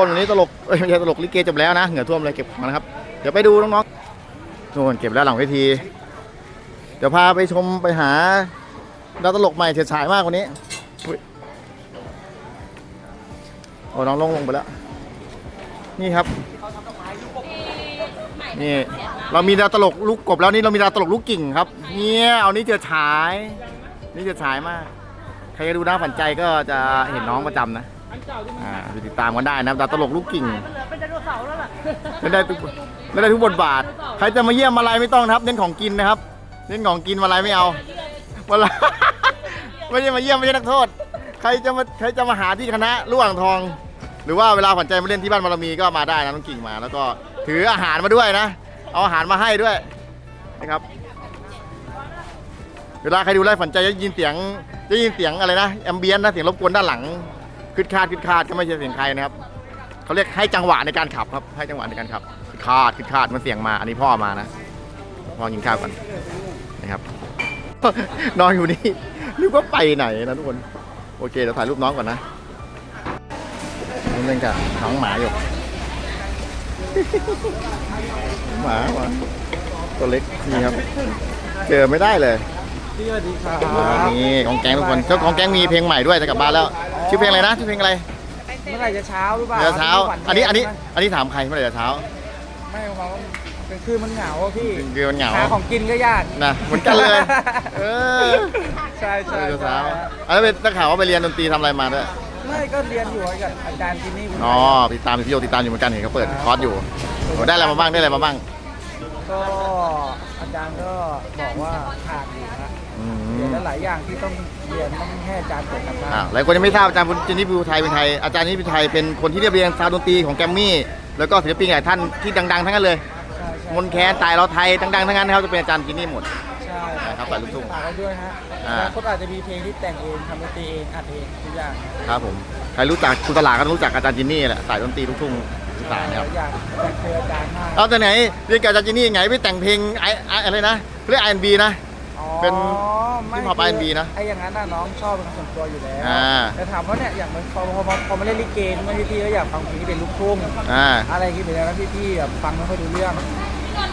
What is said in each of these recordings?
คนวันนี้ตลกเอ้ยไม่ใช่ตลกลิเกจบแล้วนะเหงื่อท่วมเลยเก็บมานะครับ เดี๋ยวไปดูน้องๆนู่นเก็บแล้วหลังเวที เดี๋ยวพาไปชมไปหาดาวตลกใหม่เฉยดฉายมากกว่านี้อุ๊ยโอ้น้องลงลงไปแล้ว นี่ครับ นี่เรามีดาวตลกลูกกบแล้วนี่เรามีดาวตลกลูกกิ่งครับ เนี่ยเอานี่เฉยดฉาย นี่เฉยดฉายมาก ใครจะดูหน้าฝันใจก็จะเห็นน้องประจำนะ อ่าไปติดตามกันได้นะดาวตลกลูกกิ่งเล่นได้ทุกเล่นได้ทุกบทบาท ใครจะมาเยี่ยมมาอะไรไม่ต้องนะครับ เน้นของกินนะครับ เน้นของกินมาอะไรไม่เอามาละ ไม่ใช่มาเยี่ยมไม่ใช่นักโทษ ใครจะมาใครจะมาหาที่คณะระหว่างทอง หรือว่าเวลาขวัญใจมาเล่นที่บ้านบารมีก็มาได้นะน้องกิ่งมา แล้วก็ถืออาหารมาด้วยนะ เอาอาหารมาให้ด้วยนะครับ เวลาใครดูไลฟ์ฝันใจจะยินเสียงจะยินเสียงอะไรนะแอมเบียนนะเสียงรบกวนด้านหลัง คึดคาดคึดคาดก็ไม่ใช่เสียงใครนะครับเขาเรียกให้จังหวะในการขับครับ ให้จังหวะในการขับคึดคาดคึดคาดมันเสียงมา อันนี้พ่อมานะพ่อกินข้าวก่อนนะครับ นอนอยู่นี่นึกว่าไปไหนนะทุกคน โอเคเดี๋ยวถ่ายรูปน้องก่อนนะนี่เล่นกับน้องหมาอยู่หมาว่ะตัวเล็กนี่ครับ เจอไม่ได้เลยพี่สวัสดีครับนี่ของแก๊งทุกคนเจ้าของแก๊งมีเพลงใหม่ด้วยจะกลับบ้านแล้ว ชื่อเพลงอะไรนะชื่อเพลงอะไรเมื่อไหร่จะเช้าหรือเปล่าเดี๋ยวเช้าพี่ขวัญอันนี้อันนี้ใช่ไหมอันนี้ถามใครเมื่อไหร่จะเช้าไม่เขาเป็นคืนมันเหงาอะพี่คือมันเหงาหาของกินก็ยากนะเหมือนกันเลยเออใช่ใช่เดี๋ยวใช่เช้าอันนี้เป็นนักข่าวว่าไปเรียนดนตรีทำอะไรมาด้วยไม่ก็เรียนอยู่กับอาจารย์ที่นี่อ๋อติดตามพี่โยติดตามอยู่เหมือนกันเห็นเขาเปิดคอร์สอยู่โอ้ได้อะไรมาบ้างได้อะไรมาบ้างก็อาจารย์ก็บอกว่าขาดอยู่นะอืเรียมนหลายอย่างที่ต้อง เรียนต้องให้อาจารย์เปิดกลับมาอ่าหลายคนยังไม่ทราบอาจารย์จินิพิวไทยเป็นไทยอาจารย์นิพิวไทยเป็นคนที่เรียบเรียงซาวด์ดนตรีของแกรมมี่แล้วก็ศิลปินหลายท่านที่ดังๆทั้งนั้นเลย ใช่ใช่มนต์แคนตายเราไทยดังๆทั้งนั้นนะครับจะเป็นอาจารย์จินนี่หมด ใช่นะครับฝ่ายลูกทุ่งฝากไว้ด้วยฮะอ่าแล้วก็อาจจะมีเพลงที่แต่งเองทำดนตรีเองอัดเองทุกอย่างครับผมใครรู้จักคุณตลาดก็ต้องรู้จักอาจารย์จินนี่แหละสายดนตรีลูกทุ่งอีสานนะครับอยากอยากเจออาจารย์มากเอาแต่ไหนเรียนกับอาจารย์จินนี่ไงไปแต่งเพลงไอไอ้อะไรนะเรียกไอเอ็นบีนะอ๋อ เป็นไม่ฮิปฮอปคื R&B นะไอ้อย่างนั้นน่ะน้องชอบเป็นส่วนตัวอยู่แล้วอ่า แต่ถามว่าเนี่ยอย่างมันพอพอพอพอมาเล่นลิเกเมื่อพี่ๆก็อยากฟังเพลงที่เป็นลูกทุ่งอ่า อะไรอย่างงี้เป็นแนวนั้นพี่ๆแบบฟังไม่ค่อยรู้เรื่อง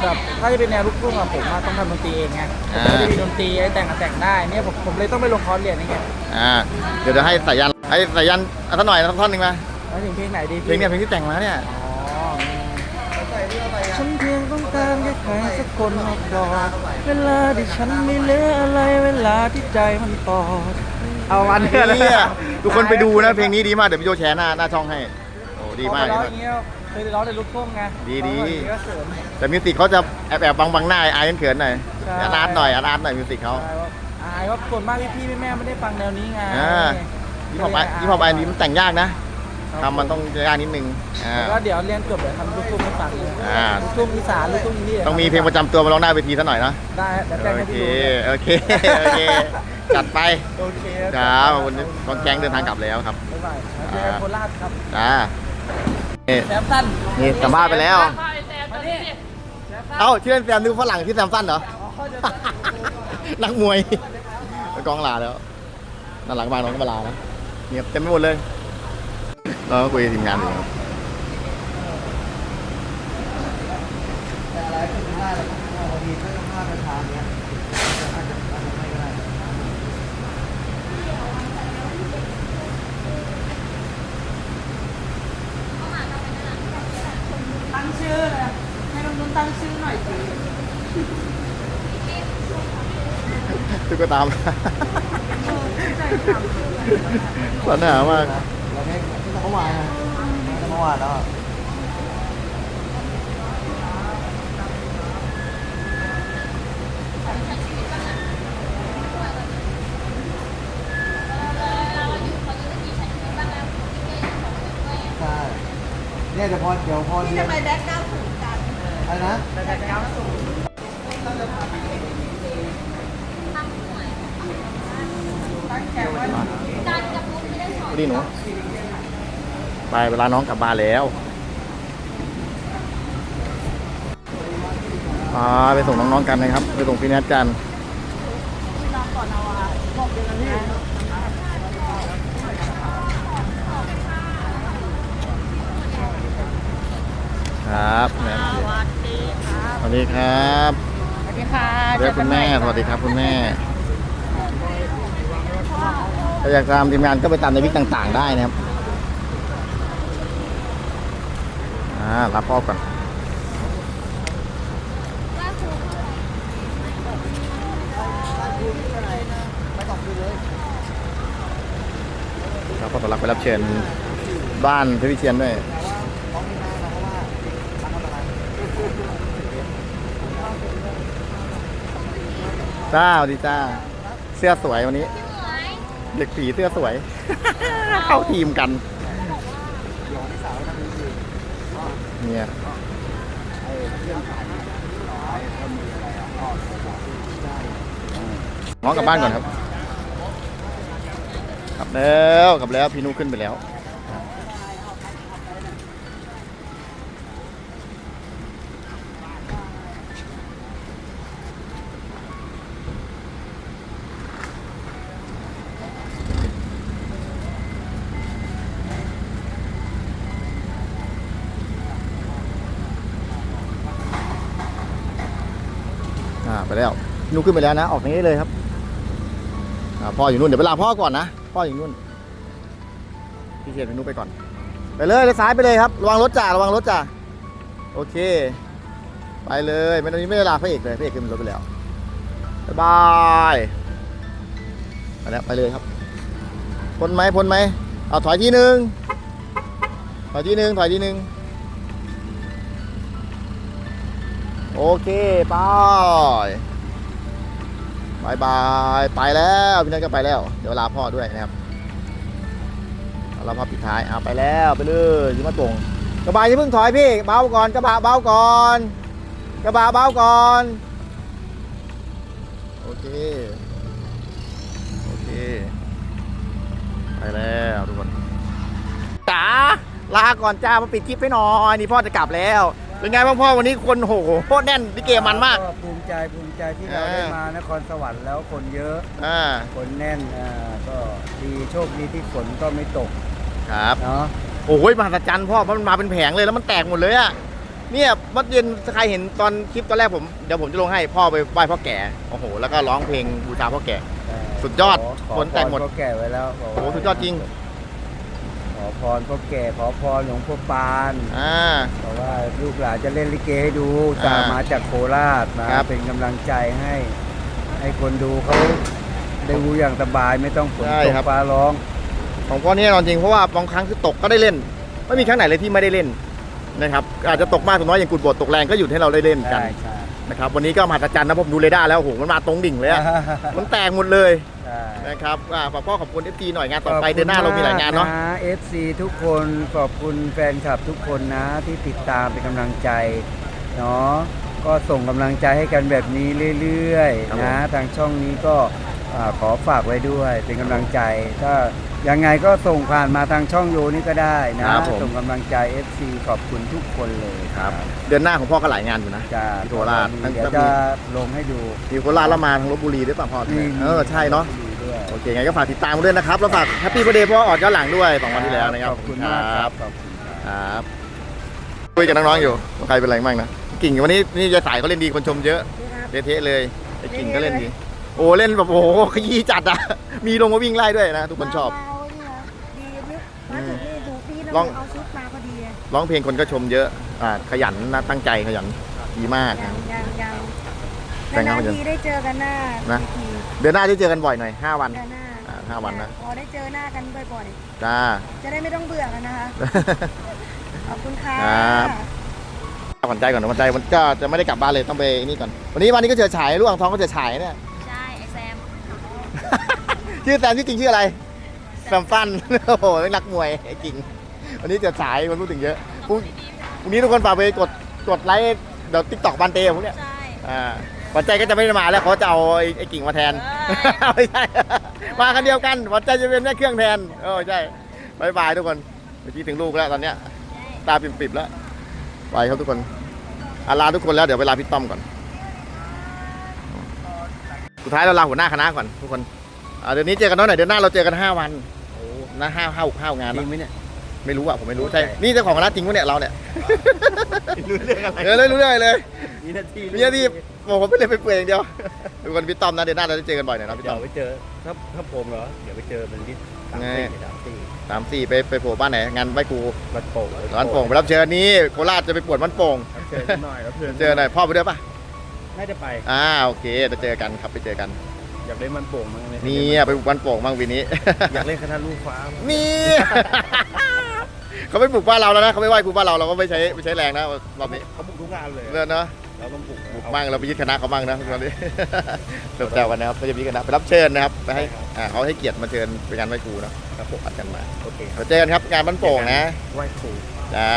แบบถ้าจะเป็นแนวลูกทุ่งอะผมอะต้องทำดนตรีเองไงผมไม่ได้มีดนตรีไอ้แต่งอะแต่งได้เนี่ยผมผมเลยต้องไปลงคอร์สเรียนนี่ไงอ่า เดี๋ยวจะให้สายันให้สายันเอาสักหน่อยสักท่อนหนึ่งมา แล้วถึงเพลงไหนดีเพลงเนี้ยเพลงที่แต่งมาเนี่ย อ๋อ ฉันเพียงต้องการแค่ใครสักคนมาปลอบเวลาที่ฉันไม่เหลืออะไรเวลาที่ใจมันปอดเอาวันนี้เนี่ยทุกคนไปดูนะเพลงนี้ดีมากเดี๋ยวพี่โจแชร์หน้าหน้าช่องให้โอ้ดีมาก ร้ดีองมากอย่างเงี้ยเคยร้องในลูกทุ่งไงดีดี ร้องอย่างงี้ก็เสริม แต่มิวสิกเขาจะแอบแอบบังบังหน้าอายเขินๆหน่อยใช่ อาร์ตหน่อยอาร์ตหน่อยมิวสิกเขาใช่ว่าอายว่าส่วนมากพี่ๆแม่ๆไม่ได้ฟังแนวนี้ไงอ่า ยี่ห้อไปยี่ห้อไปนี้มันแต่งยากนะ ทำมันต้องยากนิดนึงอ่า แล้วก็เดี๋ยวเรียนจบเดี๋ยวทำลูกทุ่งให้ฟังเลยอ่า ลูกทุ่งอีสานลูกทุ่งอินดี้ต้องมีเพลงประจำตัวมาร้องหน้าเวทีซะหน่อยนะได้เดี๋ยวแต่งโอให้เคพี่ดูโอเคโอเคจัดไปโอเคครับวันนี้ตอนแก๊งเดินทางกลับแล้วครับบ๊ายบายเจอกันโคราชครับจ้านี่แซมสันนี่สัมภาษณ์ไปแล้ว มาดิเอ้าชื่อเล่นแซมนึกฝรั่งที่อแซมสั้นเหรอนักมวยไปกองลาแล้วนั่นหลังบ้านน้องก็มาลานะเงียบเต็มไปหมดเลย เราก็คุยกับทีมงานอยู่ครับตั้งชื่อเลย ให้น้องนุ่นตั้งชื่อหน่อยสิตุ๊กตามใจทำปัญหามากเราไม่เมื่อวานเมื่อวานแล้วใช่เนี่ยเดี๋ยวพอเดี๋ยวพอเรียนทำไมแบ็คเก้าถึงกันอะไรนะแบ็คเก้าสูงตั้งแถวไว้ดีหนู ไปเวลาน้องกลับบ้านแล้วอ่าไปส่งน้องๆกันนะครับ ไปส่งพี่แนทกันน้องก่อนเอาอะบอกเดือนนี้ครับแม่สวัสดีครับสวัสดีครับสวัสดีค่ะเรียกคุณแม่สวัสดีครับคุณแม่ถ้าอยากตามทีมงานก็ไปตามในวิกต่าง ๆ ได้นะครับ อ่ารับพ่อก่อนครับขอต้อนรับไปรับเชิญบ้านเพชรวิเชียนด้วยจ้าสวัสดีจ้า เสื้อสวยวันนี้ เด็กผีเสื้อสวย เข้าทีมกัน เนี่ยง้อกลับบ้านก่อนครับ กลับแล้ว กลับแล้ว พี่นุขึ้นไปแล้ว ไปแล้วพี่นุขึ้นไปแล้วนะ ออกทางนี้เลยครับพ่ออยู่นู่นเดี๋ยวไปลาพ่อก่อนนะพ่ออยู่นู่นพี่เชียนพี่นุไปก่อน ไปเลยเลยซ้ายไปเลยครับระวังรถจ่าระวังรถจ่าโอเค ไปเลยไม่ตอนนี้ไม่ได้ลาพระเอกเลยพระเอกขึ้นรถไปแล้วบ๊ายบายไปแล้วไปเลยครับพ้นไหมพ้นไหมเอาถอยทีหนึ่งถอยทีหนึ่งถอยทีหนึ่ง โอเคไปบายบายไปแล้วพี่นัทก็ไปแล้ว เดี๋ยวลาพ่อด้วยนะครับเอาลาพ่อปิดท้ายเอาไปแล้วไปเลยยิ้มมาตรงกระบะอย่าเพิ่งถอยพี่เบาก่อนกระบะเบาก่อนกระบะเบาก่อนโอเคโอเคไปแล้วทุกคนจ๋าลาก่อนจ้ามาปิดคลิปให้หน่อยนี่พ่อจะกลับแล้ว เป็นไงบ้างพ่อวันนี้คนโหโคตรแน่นลิเกมันมาก ภูมิใจภูมิใจที่เราอ่าได้มานครสวรรค์แล้วคนเยอะอ่าคนแน่นอ่าก็ดีโชคดีที่ฝนก็ไม่ตกครับเนาะโอ้ยมหัศจรรย์พ่อเพราะมันมาเป็นแผงเลยแล้วมันแตกหมดเลยอะเนี่ยเมื่อเย็นใครเห็นตอนคลิปตอนแรกผมเดี๋ยวผมจะลงให้พ่อไปไหว้พ่อแก่โอ้โหแล้วก็ร้องเพลงบูชาพ่อแก่ สุดยอดขขอฝนแตกหมดพรพ่อแก่ไว้แล้วบกโอ้ว่าโหสุดยอดจริงขอ พรพ่อแก่ขอพรหลวงพ่อปานอ่า บอกว่าลูกหลานจะเล่นลิเกให้ดูอ่าจากมาจากโคราชนะครับ เป็นกำลังใจให้ ให้คนดูเขาได้ดูอย่างสบายไม่ต้องฝนใช่ตกครับฟ้าร้อง ของพ่อเนี่ยนอนจริงเพราะว่าบางครั้งคือตกก็ได้เล่น ไม่มีครั้งไหนเลยที่ไม่ได้เล่นนะครับอาจจะตกมากตกน้อยอย่างกุดบทตกแรงก็หยุดให้เราได้เล่นกัน ใช่ใช่ นะครับวันนี้ก็มหัศจรรย์นะผมดูเรดาร์แล้วโอ้โหมันมาตรงดิ่งเลยอะมันแตกหมดเลยใช่นะครับอ่าฝากพ่อขอบคุณเอฟซีหน่อยงานต่อไปเดือนหน้าเรามีหลายงานเนาะ เอฟซีทุกคนขอบคุณแฟนคลับทุกคนนะที่ติดตามเป็นกำลังใจเนาะก็ส่งกำลังใจให้กันแบบนี้เรื่อย ครับๆนะ ทางช่องนี้ก็อ่าขอฝากไว้ด้วยเป็นกำลังใจ ถ้า ยังไงก็ส่งผ่านมาทางช่องโยนี่ก็ได้นะ ครับผม ส่งกำลังใจ FC ขอบคุณทุกคนเลยครับ เดือนหน้าของพ่อก็หลายงานอยู่นะ จะที่โคราช เดี๋ยวจะลงให้ดูมีโคราชแล้วมาทางลบบุรีด้วยป่ะพ่อเออใช่เนาะ มีด้วย โอเคไงก็ฝากติดตามด้วยนะครับ แล้วฝากแฮปปี้ b ร์ d เดย์พ่อออดย้อนหลังด้วยสองวันที่แล้วนะครับขอบคุณมากครับขอบคุณครับ ครับคุยกับน้องๆอยู่ว่าใครเป็นอะไรบ้างนะ กิ่งวันนี้นี่ยายสายเขาเล่นดีคนชมเยอะ เละเทะเลยไอ้กิ่งก็เล่นดี โอ้เล่นแบบโอ้โหขยี้จัดอะ มีลงมาวิ่งไล่ด้วยนะ ทุกคนชอบ มาเอาเนี่ยดีนึกมาถึงนี่ดูดีนะลอง เอาชุดมาก็ดีอะร้องเพลงคนก็ชมเยอะอ่าขยันนะตั้งใจขยันดีมากยังนะยังยังแต่งงานนานมาเยอะๆทีได้เจอกันหน้านะ ทีเดือนหน้าได้เจอกันบ่อยหน่อยห้าวัน เดือนหน้าอ่าห้าวันนะ พอได้เจอหน้ากันบ่อยจ้า ๆ จะได้ไม่ต้องเบื่อกันนะคะ ขอบคุณค่ะ ครับขวัญใจก่อนนะขวัญใจมันก็จะไม่ได้กลับบ้านเลยต้องไปนี่ก่อนวันนี้วันนี้ก็เจอฉายลูกอ่างทองก็เจอฉายเนี่ยใช่ไอแซม ชื่อแซมชื่อจริงชื่ออะไรแซมฟันโอ้โหเป็นนักมวยไอ้จริง วันนี้เจอฉายมันพูดถึงเยอะพรุ่งพรุ่งนี้ทุกคนฝากไปกดกดไลค์เดี๋ยวติ๊กต็อกบันเตะพวกเนี้ยใช่ อ่าขวัญใจก็จะไม่ได้มาแล้วเขาจะเอาไอ้ไอ้กิ่งมาแทน ไม่ใช่ มาคันเดียวกันขวัญใจจะเป็นแม่เครื่องแทนเออใช่บายบายทุกคนไปที่ถึงลูกแล้วตอนเนี้ย ตาปิ่มๆแล้วไปครับทุกคนอาลาทุกคนแล้วเดี๋ยวไปลาพี่ต้อมก่อน สุดท้ายเราลาหัวหน้าคณะก่อนทุกคน อ่าเดือนนี้เจอกันน้อยหน่อยเดือนหน้าเราเจอกันห้าวันโอ้นะห้าห้าห้างานจรินะงไหมเนี่ยจไม่รู้อะผมไม่รู้ใช่นี่เจ้าของคณะจริงปะเนี่ยเราเนี่ยรู้เรื่องอะไรเออเลยรู้ได้เลยมีหนาทีมีหน้าที่บอกผมไปเลยไปเปื่อยอย่างเดียวดูกันพี่ต้อมนะเดี๋ยวหน้าเราจะเจอกันบ่อยหน่อยนะพี่เดี๋ต้ยอวม ไปเจอถ้าถ้าผมเหรอ เดี๋ยวไปเจอมันที่สามไงสี่สามสี่สามสี่ไปไปโผล่บ้านไหนงานไหว้ครูมันโป่งร้านโป่งไปรับเชิญนี่โคราชจะไปปวดมันโป่งรับเชิญหน่อยรับเชิญเจอหน่อยพ่อไปด้วยปะน่าจะไป อ่าโอเคจะเจอกันครับไปเจอกัน อยากเล่นมันโป่งมั้งไหมนี่ไปปลูกมันโป่งบ้างวีนี้ อยากเล่นคณะลูกฟ้ามั้งนี่ เขาไม่ปลูกบ้านเราแล้วนะเขาไม่ไหว้ปลูกบ้านเราเราก็ไม่ใช้ไม่ใช้แรงนะรอบนี้เขาบุกทุกงานเลยเลิศเนาะเราต้องบุกปลูกบ้างเราไปยึดคณะเขาบ้างนะตอนนี้เติมแต่วันนะครับเขาจะมีคณะไปรับเชิญนะครับไปให้อ่าเขาให้เกียรติมาเชิญไปงานไหว้ครูนะครับผมอัดกันมาโอเคเดี๋ยวเจอกันครับงานบ้านโป่งนะไหว้ครูจ้า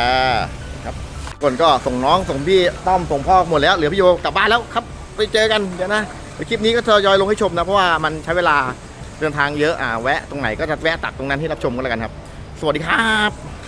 ครับคนก็ส่งน้องส่งพี่ต้อมส่งพ่อหมดแล้วเหลือพี่โยกลับบ้านแล้วครับไปเจอกันเดี๋ยวนะเดี๋ยว คลิปนี้ก็ทยอยลงให้ชมนะเพราะว่ามันใช้เวลาเดินทางเยอะอ่าแวะตรงไหนก็จะแวะตักตรงนั้นให้รับชมกันแล้วกันครับ สวัสดีครับ